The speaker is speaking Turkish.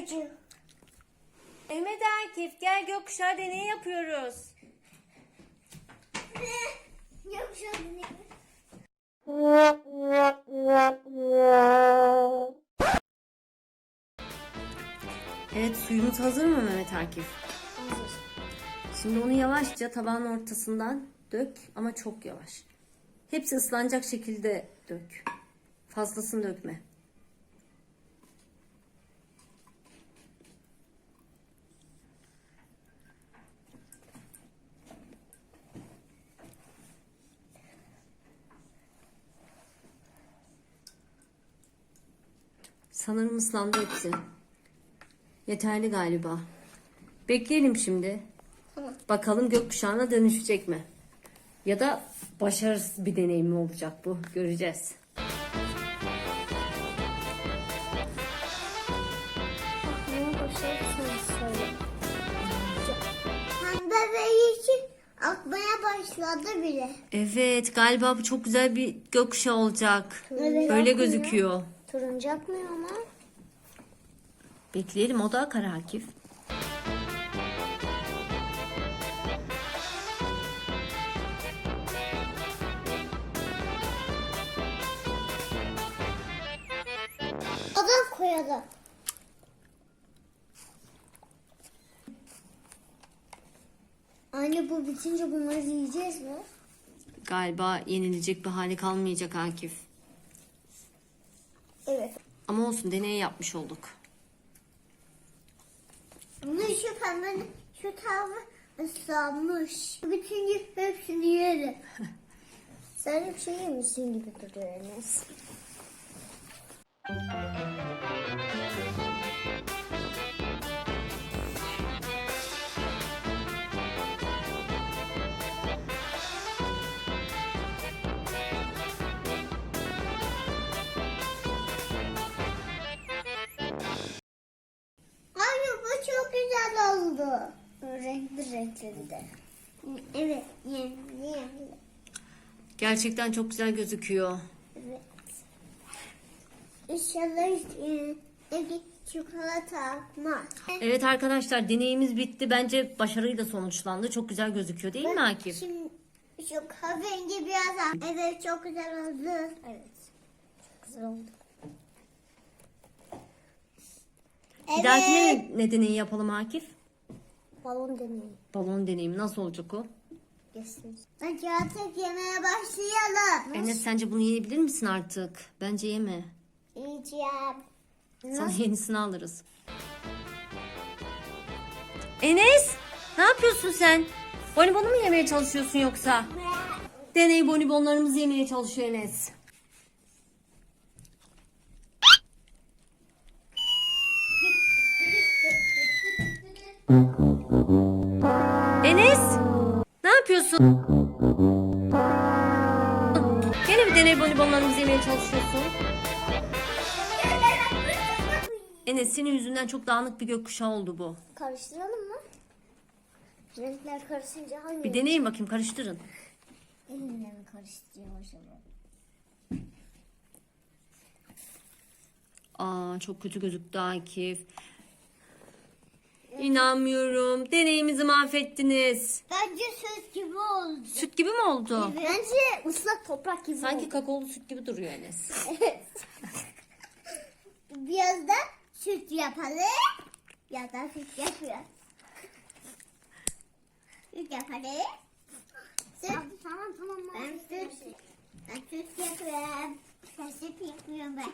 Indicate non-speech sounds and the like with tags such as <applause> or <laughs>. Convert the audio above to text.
çocuğu. Mehmet Akif gel gökkuşağı deneyi yapıyoruz. Gökkuşağı deneyi. Evet suyumuz hazır mı Mehmet Akif? Hazır. Şimdi onu yavaşça tabağın ortasından dök ama çok yavaş. Hepsi ıslanacak şekilde dök. Fazlasını dökme. Sanırım ıslandı hepsi. Yeterli galiba. Bekleyelim şimdi. Tamam. Bakalım gökkuşağına dönüşecek mi? Ya da başarısız bir deneyim mi olacak bu? Göreceğiz. Pembe ve yeşil akmaya başladı bile. Evet galiba bu çok güzel bir gökkuşağı olacak. Evet. Öyle gözüküyor. Turuncu akmıyor ama. Bekleyelim o da akar Akif. Adam koyalım. Anne bu bitince bunları yiyeceğiz mi? Galiba yenilecek bir hali kalmayacak Akif. Evet. Ama olsun deney yapmış olduk. Bunu şu pembenin şu tavrı ıslanmış. Bitince hepsini yerim. <laughs> Sen hep şey yemişsin gibi duruyor Enes. Renkli renkli de. Evet, yemli yemli. Gerçekten çok güzel gözüküyor. Evet. İnşallah e, çikolata akmaz. Evet arkadaşlar deneyimiz bitti. Bence başarıyla sonuçlandı. Çok güzel gözüküyor değil mi Akif? Şimdi şu kahverengi biraz ak- Evet çok güzel oldu. Evet. Çok güzel oldu. Bir dahakine ne, ne deneyi yapalım Akif? Balon deneyi. Balon deneyimi nasıl olacak o? Geçsin. Hadi artık yemeye başlayalım. Enes sence bunu yiyebilir misin artık? Bence yeme. Yiyeceğim. Sana yenisini alırız. Enes! Ne yapıyorsun sen? Bonibonu mu yemeye çalışıyorsun yoksa? Deney bonibonlarımızı yemeye çalışıyor Enes. <laughs> Enes! Ne yapıyorsun? Gene mi deney bonibonlarımızı yemeye çalışıyorsun? Enes senin yüzünden çok dağınık bir gökkuşağı oldu bu. Karıştıralım mı? Renkler karışınca hangi? Bir deneyin bakayım karıştırın. Elimle mi karıştırıyor acaba? Aa çok kötü gözüktü Akif. İnanmıyorum. Deneyimizi mahvettiniz. Bence süt gibi oldu. Süt gibi mi oldu? Bence ıslak toprak gibi Sanki oldu. kakaolu süt gibi duruyor Enes. <laughs> Biraz da süt yapalım. Ya da süt yapıyor. Süt yapalım. Süt. Tamam tamam. Ben süt. Ben süt yapıyorum. Ben süt yapıyorum ben.